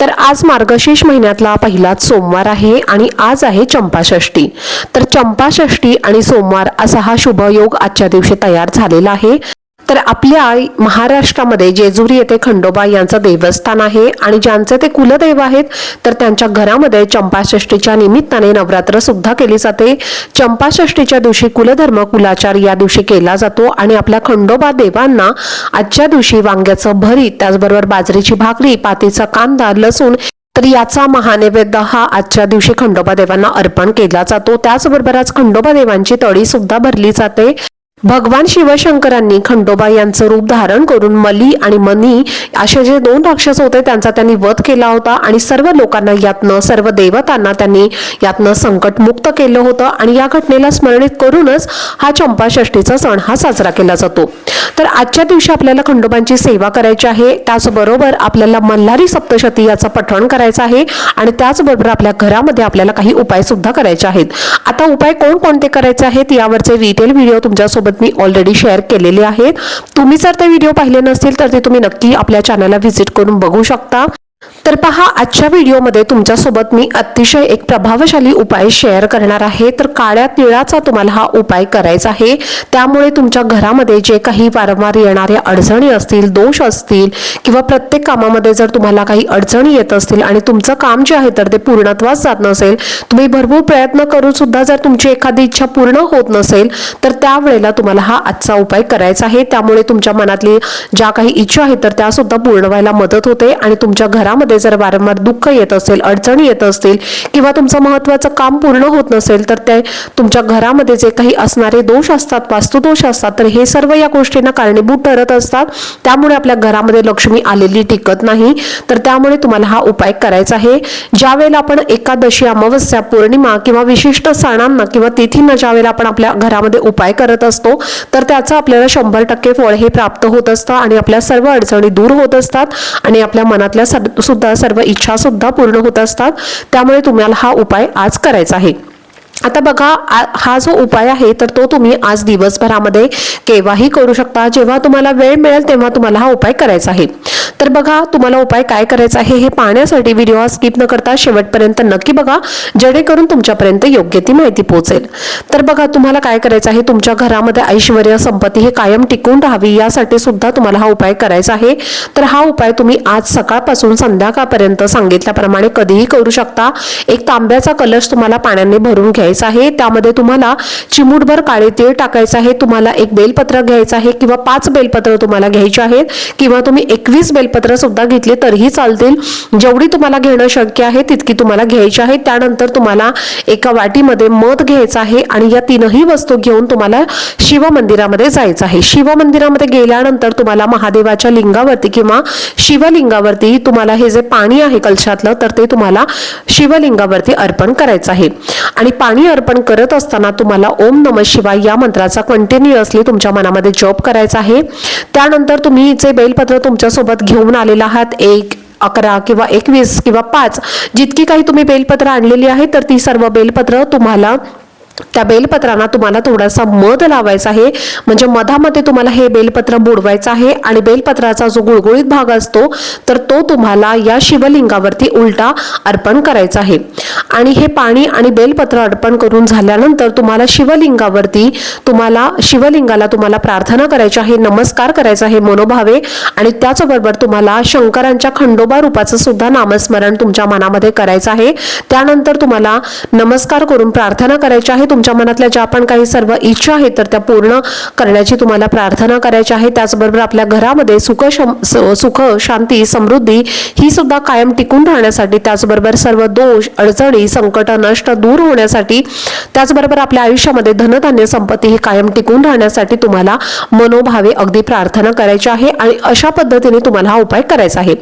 तर आज मार्गशीर्ष महिन्यातला पहिलाच सोमवार आहे आणि आज आहे चंपाषष्ठी. तर चंपाषष्ठी आणि सोमवार असा हा शुभ योग आजच्या दिवशी तयार झालेला आहे. तर आपल्या महाराष्ट्रामध्ये जेजुरी येथे खंडोबा यांचं देवस्थान आहे आणि ज्यांचे ते कुलदैव आहेत तर त्यांच्या घरामध्ये चंपाषष्ठीच्या निमित्ताने नवरात्र सुद्धा केली जाते. चंपाषष्ठीच्या दिवशी कुलधर्म कुलाचार या दिवशी केला जातो आणि आपल्या खंडोबा देवांना आजच्या दिवशी वांग्याचं भरीत त्याचबरोबर बाजरीची भाकरी पातीचा कांदा लसूण तर याचा महानैवेद्य हा आजच्या दिवशी खंडोबा देवांना अर्पण केला जातो. त्याचबरोबर आज खंडोबा देवांची तळी सुद्धा भरली जाते. भगवान शिवशंकरांनी खंडोबा यांचं रूप धारण करून मली आणि मनी असे जे दोन राक्षस होते त्यांचा त्यांनी वध केला होता आणि सर्व लोकांना यातनं सर्व देवतांना त्यांनी यातनं संकट मुक्त केलं होतं. आणि या घटनेला स्मरणित करूनच हा चंपाषष्ठीचा सण हा साजरा केला जातो. तर आजच्या दिवशी आपल्याला खंडोबांची सेवा करायची आहे. त्याचबरोबर आपल्याला मल्हारी सप्तशती याचं पठण करायचं आहे आणि त्याचबरोबर आपल्या घरामध्ये आपल्याला काही उपाय सुद्धा करायचे आहेत. आता उपाय कोणकोणते करायचे आहेत यावरचे डिटेल व्हिडिओ तुमच्यासोबत मी ऑलरेडी शेअर केलेले आहेत. तुम्ही जर ते व्हिडिओ पाहिले नसतील तर ते तुम्ही नक्की आपल्या चॅनलला व्हिजिट करून बघू शकता. तर पहा आजच्या व्हिडिओमध्ये तुमच्यासोबत मी अतिशय एक प्रभावशाली उपाय शेअर करणार आहे. तर काळ्या तिळाचा तुम्हाला हा उपाय करायचा आहे. त्यामुळे तुमच्या घरामध्ये जे काही वारंवार येणाऱ्या अडचणी असतील दोष असतील किंवा प्रत्येक कामामध्ये जर तुम्हाला काही अडचणी येत असतील आणि तुमचं काम जे आहे तर ते पूर्णत्वास जात नसेल तुम्ही भरपूर प्रयत्न करून सुद्धा जर तुमची एखादी इच्छा पूर्ण होत नसेल तर त्यावेळेला तुम्हाला हा आजचा उपाय करायचा आहे. त्यामुळे तुमच्या मनातली ज्या काही इच्छा आहेत तर त्या सुद्धा पूर्ण व्हायला मदत होते आणि तुमच्या घरामध्ये जर वारंवार दुःख येत असेल अडचणी येत असतील किंवा तुमचं महत्वाचं काम पूर्ण होत नसेल तर ते तुमच्या घरामध्ये जे काही असणारे दोष असतात वास्तुदोष असतात तर हे सर्व या गोष्टींना कारणीभूत ठरत असतात. त्यामुळे आपल्या घरामध्ये लक्ष्मी आलेली टिकत नाही. तर त्यामुळे तुम्हाला हा उपाय करायचा आहे. ज्या वेळेला आपण एकादशी अमावस्या पौर्णिमा किंवा विशिष्ट सणांना किंवा तिथींना ज्या वेळेला आपण आपल्या घरामध्ये उपाय करत असतो तर त्याचं आपल्याला शंभर टक्के फळ हे प्राप्त होत असतं आणि आपल्या सर्व अडचणी दूर होत असतात आणि आपल्या मनातल्या सुद्धा सर्व इच्छासुद्धा पूर्ण होत असतात. त्यामुळे तुम्हाला हा उपाय आज करायचा आहे. आता बघा आ- हा जो उपाय आहे तर तो तुम्ही आज दिवसभरामध्ये केव्हाही करू शकता. जेव्हा तुम्हाला वेळ मिळेल तेव्हा तुम्हाला हा उपाय करायचा आहे. तर बघा तुम्हाला उपाय काय करायचा आहे हे पाहण्यासाठी व्हिडिओ हा स्किप न करता शेवटपर्यंत नक्की बघा जेणेकरून तुमच्यापर्यंत योग्य ती माहिती पोहोचेल. तर बघा तुम्हाला काय करायचं आहे तुमच्या घरामध्ये ऐश्वर संपत्ती हे कायम टिकून राहावी यासाठी सुद्धा तुम्हाला हा उपाय करायचा आहे. तर हा उपाय तुम्ही आज सकाळपासून संध्याकाळपर्यंत सांगितल्याप्रमाणे कधीही करू शकता. एक तांब्याचा कलश तुम्हाला पाण्याने भरून घ्या घ्यायचा आहे त्यामध्ये तुम्हाला चिमूटभर काळे तीळ टाकायचं आहे तुम्हाला एक बेलपत्र घ्यायचं आहे किंवा पाच बेलपत्र तुम्हाला घ्यायची आहेत किंवा तुम्ही एकवीस बेलपत्र सुद्धा घेतली तरीही चालतील. जेवढी तुम्हाला घेणं शक्य आहे तितकी तुम्हाला घ्यायची आहे. त्यानंतर तुम्हाला एका वाटीमध्ये मध घ्यायचं आहे आणि या तीनही वस्तू घेऊन तुम्हाला शिव मंदिरामध्ये जायचं आहे. शिव मंदिरामध्ये गेल्यानंतर तुम्हाला महादेवाच्या लिंगावरती किंवा शिवलिंगावरती तुम्हाला हे जे पाणी आहे कलशातलं तर ते तुम्हाला शिवलिंगावरती अर्पण करायचं आहे. आणि पाणी अर्पण करत असताना तुम्हाला ओम नम शिवाय या मंत्राचा कंटिन्युअसली तुमच्या मनामध्ये जप करायचा आहे. त्यानंतर तुम्ही जे बेलपत्र तुमच्यासोबत घेऊन आलेला आहात एक अकरा किंवा एकवीस किंवा पाच जितकी काही तुम्ही बेलपत्र आणलेली आहे तर ती सर्व बेलपत्र तुम्हाला त्या बेलपत्रांना तुम्हाला थोडासा मध लावायचा आहे. म्हणजे मधामध्ये तुम्हाला हे बेलपत्र बुडवायचं आहे आणि बेलपत्राचा जो गुळगुळीत भाग असतो तर तो तुम्हाला या शिवलिंगावरती उलटा अर्पण करायचा आहे. आणि हे पाणी आणि बेलपत्र अर्पण करून झाल्यानंतर तुम्हाला शिवलिंगावरती तुम्हाला शिवलिंगाला तुम्हाला प्रार्थना करायची आहे नमस्कार करायचा आहे मनोभावे. आणि त्याचबरोबर तुम्हाला शंकरांच्या खंडोबा रूपाचं सुद्धा नामस्मरण तुमच्या मनामध्ये करायचं आहे. त्यानंतर तुम्हाला नमस्कार करून प्रार्थना करायची आहे. तुमच्या मनातल्या ज्या पण काही सर्व इच्छा आहेत तर त्या पूर्ण करण्याची तुम्हाला प्रार्थना करायची आहे. त्याचबरोबर आपल्या घरामध्ये सुख शम- सुख शांती समृद्धी ही सुद्धा कायम टिकून राहण्यासाठी त्याचबरोबर सर्व दोष अडचणी संकट नष्ट दूर होण्यासाठी त्याचबरोबर आपल्या आयुष्यामध्ये धनधान्य संपत्ती ही कायम टिकून राहण्यासाठी तुम्हाला मनोभावे अगदी प्रार्थना करायची आहे आणि अशा पद्धतीने तुम्हाला हा उपाय करायचा आहे.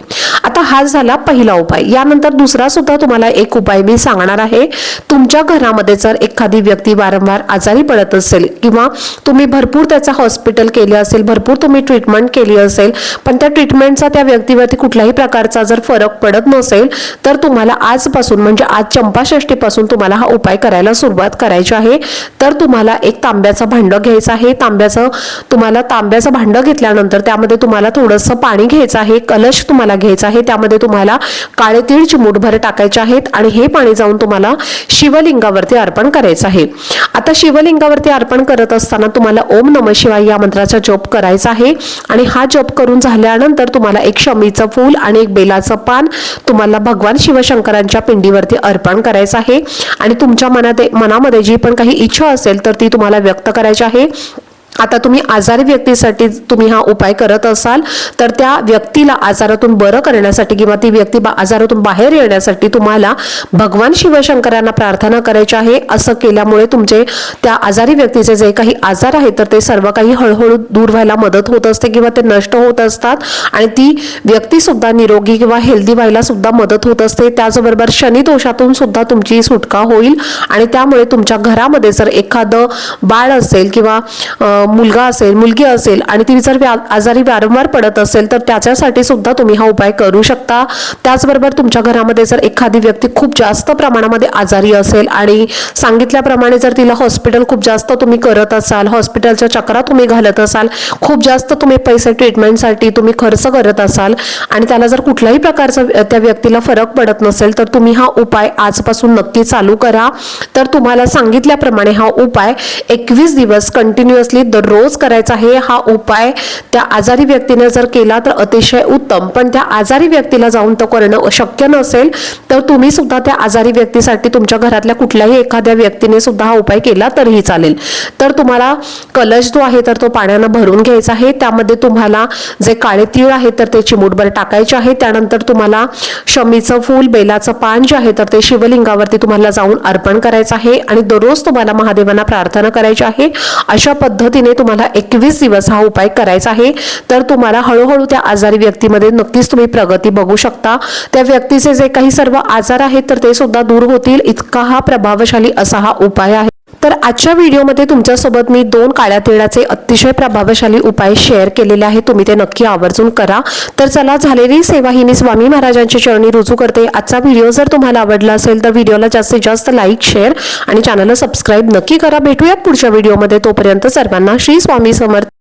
आता हा झाला पहिला उपाय. यानंतर दुसरा सुद्धा तुम्हाला एक उपाय मी सांगणार आहे. तुमच्या घरामध्ये जर एखादी व्यक्ती वारंवार आजारी पडत असेल किंवा तुम्ही भरपूर त्याचं हॉस्पिटल केले असेल भरपूर तुम्ही ट्रीटमेंट केली असेल पण त्या ट्रीटमेंटचा त्या व्यक्तीवरती कुठल्याही प्रकारचा जर फरक पडत नसेल तर तुम्हाला आजपासून म्हणजे आज चंपाषष्टीपासून तुम्हाला हा उपाय करायला सुरुवात करायची आहे. तर तुम्हाला एक तांब्याचं भांडं घ्यायचं आहे. तांब्याचं तुम्हाला तांब्याचं भांडं घेतल्यानंतर त्यामध्ये तुम्हाला थोडंसं पाणी घ्यायचं आहे कलश तुम्हाला घ्यायचा आहे त्यामध्ये तुम्हाला काळे तीळ चिमूटभर टाकायचे आहेत आणि हे पाणी जाऊन तुम्हाला शिवलिंगावरती अर्पण करायचं आहे. आता शिवलिंगावरती अर्पण करत असताना तुम्हाला ओम नम शिवाय या मंत्राचा जप करायचा आहे. आणि हा जप करून झाल्यानंतर तुम्हाला एक शमीचं फूल आणि एक बेलाचं पान तुम्हाला भगवान शिवशंकरांच्या पिंडीवरती अर्पण करायचं आहे. आणि तुमच्या मनात मनामध्ये जी पण काही इच्छा असेल तर ती तुम्हाला व्यक्त करायची आहे. आता तुम्ही आजारी व्यक्तीसाठी तुम्ही हा उपाय करत असाल तर त्या व्यक्तीला आजारातून बरं करण्यासाठी किंवा ती व्यक्ती बा- आजारातून बाहेर येण्यासाठी तुम्हाला भगवान शिवशंकरांना प्रार्थना करायची आहे. असं केल्यामुळे तुमचे त्या आजारी व्यक्तीचे जे काही आजार आहेत तर ते सर्व काही हळूहळू दूर व्हायला मदत होत असते किंवा ते नष्ट होत असतात. आणि ती व्यक्ती सुद्धा निरोगी किंवा हेल्दी व्हायला सुद्धा मदत होत असते. त्याचबरोबर शनी दोषातून सुद्धा तुमची सुटका होईल. आणि त्यामुळे तुमच्या घरामध्ये जर एखादं बाळ असेल किंवा मुलगा असेल मुलगी असेल आणि ती जर व्या- आजारी वारंवार पडत असेल तर त्याच्यासाठी सुद्धा तुम्ही हा उपाय करू शकता. त्याचबरोबर तुमच्या घरामध्ये जर एखादी व्यक्ती खूप जास्त प्रमाणामध्ये आजारी असेल आणि सांगितल्याप्रमाणे जर तिला हॉस्पिटल खूप जास्त तुम्ही करत असाल हॉस्पिटलच्या चक्रा तुम्ही घालत असाल खूप जास्त तुम्ही पैसे ट्रीटमेंटसाठी तुम्ही खर्च करत असाल आणि त्याला जर कुठल्याही प्रकारचा त्या व्यक्तीला फरक पडत नसेल तर तुम्ही हा उपाय आजपासून नक्की चालू करा. तर तुम्हाला सांगितल्याप्रमाणे हा उपाय एकवीस दिवस कंटिन्युअसली दररोज करायचा आहे. हा उपाय त्या आजारी व्यक्तीने जर केला तर अतिशय उत्तम. पण त्या आजारी व्यक्तीला जाऊन तो करणं शक्य नसेल तर तुम्ही सुद्धा त्या आजारी व्यक्तीसाठी तुमच्या घरातल्या कुठल्याही एखाद्या व्यक्तीने सुद्धा हा उपाय केला तरीही चालेल. तर तुम्हाला कलश जो आहे तर तो पाण्यानं भरून घ्यायचा आहे. त्यामध्ये तुम्हाला जे काळे तीळ आहेत तर ते चिमूटभर टाकायचे आहे. त्यानंतर तुम्हाला शमीचं फूल बेलाचं पान जे आहे तर ते शिवलिंगावरती तुम्हाला जाऊन अर्पण करायचं आहे. आणि दररोज तुम्हाला महादेवांना प्रार्थना करायची आहे. अशा पद्धतीने तुम्हाला एकवीस दिवस हा उपाय करायचा आहे. तर तुम्हाला हळूहळू त्या आजारी व्यक्तीमध्ये नक्कीच तुम्ही प्रगती बघू शकता. त्या व्यक्तीचे जे काही सर्व आजार आहेत तर ते सुद्धा दूर होतील. इतका हा प्रभावशाली असा हा उपाय आहे. तर आजच्या व्हिडिओमध्ये तुमच्यासोबत मी दोन काळ्या तिळाचे अतिशय प्रभावशाली उपाय शेअर केलेले आहेत. तुम्ही ते नक्की आवर्जून करा. तर चला झालेली सेवा ही मी स्वामी महाराजांची चरणी रुजू करते. आजचा व्हिडिओ जर तुम्हाला आवडला असेल तर व्हिडिओला जास्तीत जास्त लाईक शेअर आणि चॅनलला सबस्क्राईब नक्की करा. भेटूया पुढच्या व्हिडिओमध्ये. तोपर्यंत सर्वांना श्री स्वामी समर्थ.